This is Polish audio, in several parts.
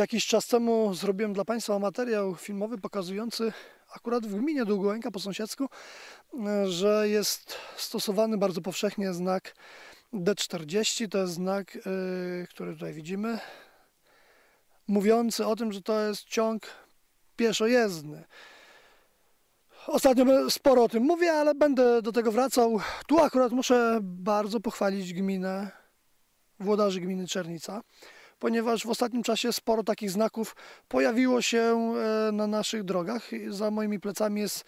Jakiś czas temu zrobiłem dla Państwa materiał filmowy pokazujący akurat w gminie Długołęka po sąsiedzku, że jest stosowany bardzo powszechnie znak D40. To jest znak, yy, który tutaj widzimy, mówiący o tym, że to jest ciąg pieszojezdny. Ostatnio sporo o tym mówię, ale będę do tego wracał. Tu akurat muszę bardzo pochwalić gminę, włodarzy gminy Czernica, ponieważ w ostatnim czasie sporo takich znaków pojawiło się e, na naszych drogach. Za moimi plecami jest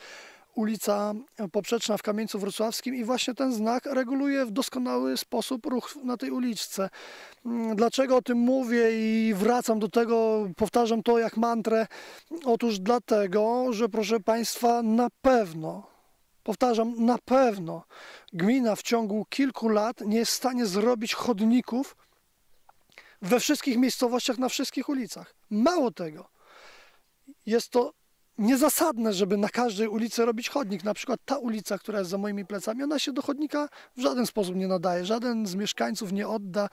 ulica Poprzeczna w Kamieńcu Wrocławskim i właśnie ten znak reguluje w doskonały sposób ruch na tej uliczce. Mm, dlaczego o tym mówię i wracam do tego, powtarzam to jak mantrę? Otóż dlatego, że proszę Państwa, na pewno, powtarzam, na pewno gmina w ciągu kilku lat nie jest w stanie zrobić chodników we wszystkich miejscowościach, na wszystkich ulicach. Mało tego, jest to niezasadne, żeby na każdej ulicy robić chodnik. Na przykład ta ulica, która jest za moimi plecami, ona się do chodnika w żaden sposób nie nadaje. Żaden z mieszkańców nie odda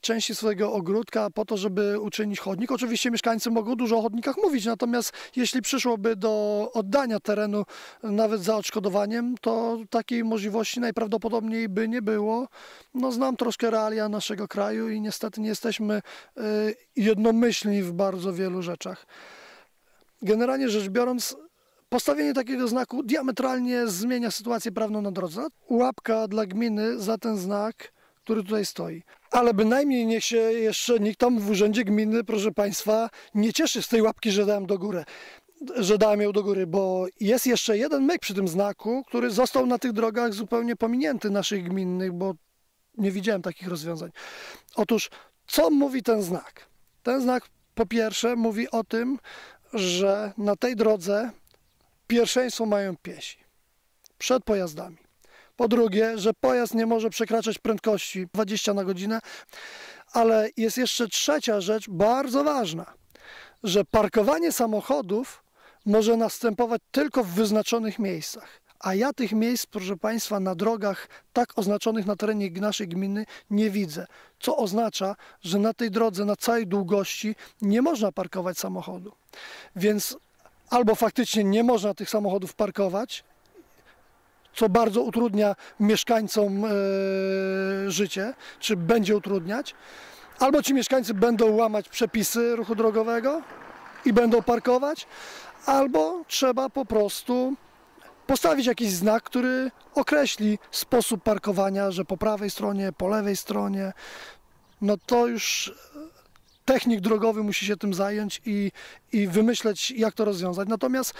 części swojego ogródka po to, żeby uczynić chodnik. Oczywiście mieszkańcy mogą dużo o chodnikach mówić, natomiast jeśli przyszłoby do oddania terenu nawet za odszkodowaniem, to takiej możliwości najprawdopodobniej by nie było. No, znam troszkę realia naszego kraju i niestety nie jesteśmy y, jednomyślni w bardzo wielu rzeczach. Generalnie rzecz biorąc, postawienie takiego znaku diametralnie zmienia sytuację prawną na drodze. Łapka dla gminy za ten znak, który tutaj stoi. Ale bynajmniej niech się jeszcze nikt tam w urzędzie gminy, proszę Państwa, nie cieszy z tej łapki, że dałem do góry że dałem ją do góry, bo jest jeszcze jeden myk przy tym znaku, który został na tych drogach zupełnie pominięty naszych gminnych, bo nie widziałem takich rozwiązań. Otóż, co mówi ten znak? Ten znak po pierwsze mówi o tym, że na tej drodze pierwszeństwo mają piesi przed pojazdami. Po drugie, że pojazd nie może przekraczać prędkości 20 na godzinę, ale jest jeszcze trzecia rzecz, bardzo ważna, że parkowanie samochodów może następować tylko w wyznaczonych miejscach. A ja tych miejsc, proszę Państwa, na drogach tak oznaczonych na terenie naszej gminy nie widzę. Co oznacza, że na tej drodze, na całej długości nie można parkować samochodu. Więc albo faktycznie nie można tych samochodów parkować, co bardzo utrudnia mieszkańcom e, życie, czy będzie utrudniać, albo ci mieszkańcy będą łamać przepisy ruchu drogowego i będą parkować, albo trzeba po prostu postawić jakiś znak, który określi sposób parkowania, że po prawej stronie, po lewej stronie. No to już technik drogowy musi się tym zająć i, i wymyśleć, jak to rozwiązać. Natomiast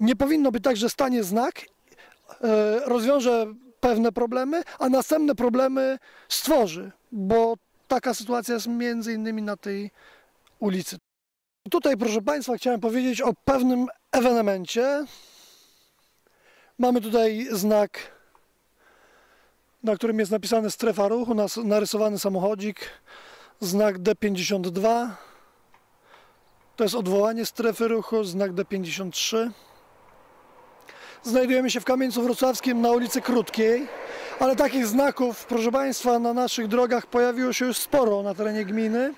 nie powinno być tak, że stanie znak, e, rozwiąże pewne problemy, a następne problemy stworzy, bo taka sytuacja jest między innymi na tej ulicy. Tutaj, proszę Państwa, chciałem powiedzieć o pewnym ewenemencie. Mamy tutaj znak, na którym jest napisane strefa ruchu, narysowany samochodzik, znak D52. To jest odwołanie strefy ruchu, znak D53. Znajdujemy się w Kamieńcu Wrocławskim na ulicy Krótkiej, ale takich znaków, proszę Państwa, na naszych drogach pojawiło się już sporo na terenie gminy.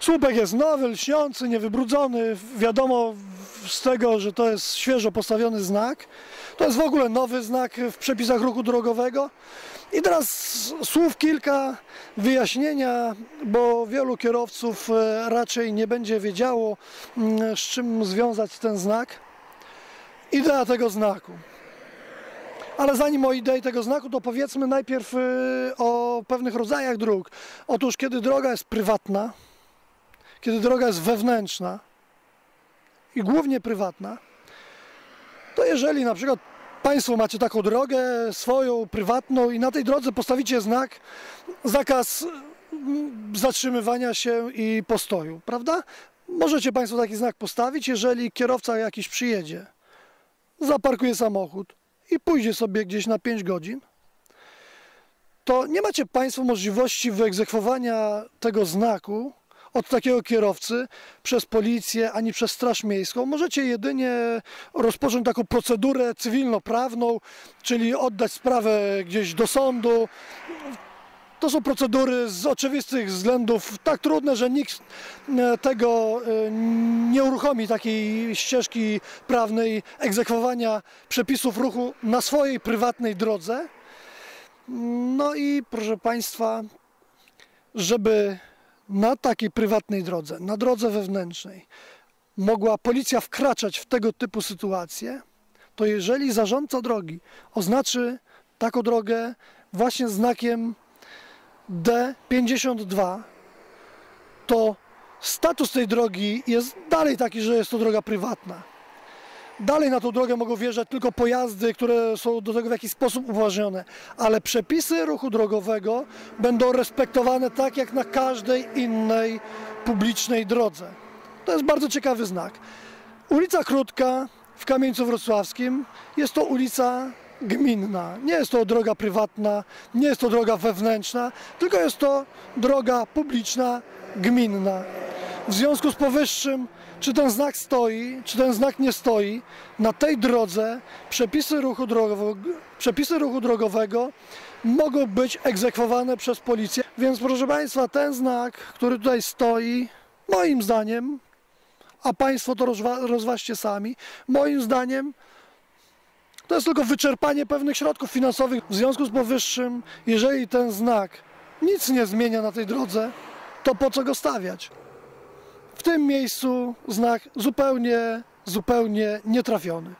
Słupek jest nowy, lśniący, niewybrudzony. Wiadomo z tego, że to jest świeżo postawiony znak. To jest w ogóle nowy znak w przepisach ruchu drogowego. I teraz słów kilka wyjaśnienia, bo wielu kierowców e, raczej nie będzie wiedziało, mm, z czym związać ten znak. Idea tego znaku. Ale zanim o idei tego znaku, to powiedzmy najpierw e, o pewnych rodzajach dróg. Otóż, kiedy droga jest prywatna, kiedy droga jest wewnętrzna i głównie prywatna, to jeżeli na przykład Państwo macie taką drogę swoją, prywatną i na tej drodze postawicie znak zakaz mm, zatrzymywania się i postoju, prawda? Możecie Państwo taki znak postawić, jeżeli kierowca jakiś przyjedzie, zaparkuje samochód i pójdzie sobie gdzieś na 5 godzin, to nie macie Państwo możliwości wyegzekwowania tego znaku od takiego kierowcy przez policję ani przez Straż Miejską. Możecie jedynie rozpocząć taką procedurę cywilnoprawną, czyli oddać sprawę gdzieś do sądu. To są procedury z oczywistych względów tak trudne, że nikt e, tego e, nie uruchomi takiej ścieżki prawnej egzekwowania przepisów ruchu na swojej prywatnej drodze. No i proszę Państwa, żeby na takiej prywatnej drodze, na drodze wewnętrznej, mogła policja wkraczać w tego typu sytuacje, to jeżeli zarządca drogi oznaczy taką drogę właśnie znakiem D52, to status tej drogi jest dalej taki, że jest to droga prywatna. Dalej na tą drogę mogą wjeżdżać tylko pojazdy, które są do tego w jakiś sposób uważnione, ale przepisy ruchu drogowego będą respektowane tak jak na każdej innej publicznej drodze. To jest bardzo ciekawy znak. Ulica Krótka w Kamieńcu Wrocławskim jest to ulica gminna. Nie jest to droga prywatna, nie jest to droga wewnętrzna, tylko jest to droga publiczna, gminna. W związku z powyższym, czy ten znak stoi, czy ten znak nie stoi, na tej drodze przepisy ruchu drogowego, przepisy ruchu drogowego mogą być egzekwowane przez policję. Więc proszę Państwa, ten znak, który tutaj stoi, moim zdaniem, a Państwo to rozwa rozważcie sami, moim zdaniem to jest tylko wyczerpanie pewnych środków finansowych. W związku z powyższym, jeżeli ten znak nic nie zmienia na tej drodze, to po co go stawiać? W tym miejscu znak zupełnie, zupełnie nietrafiony.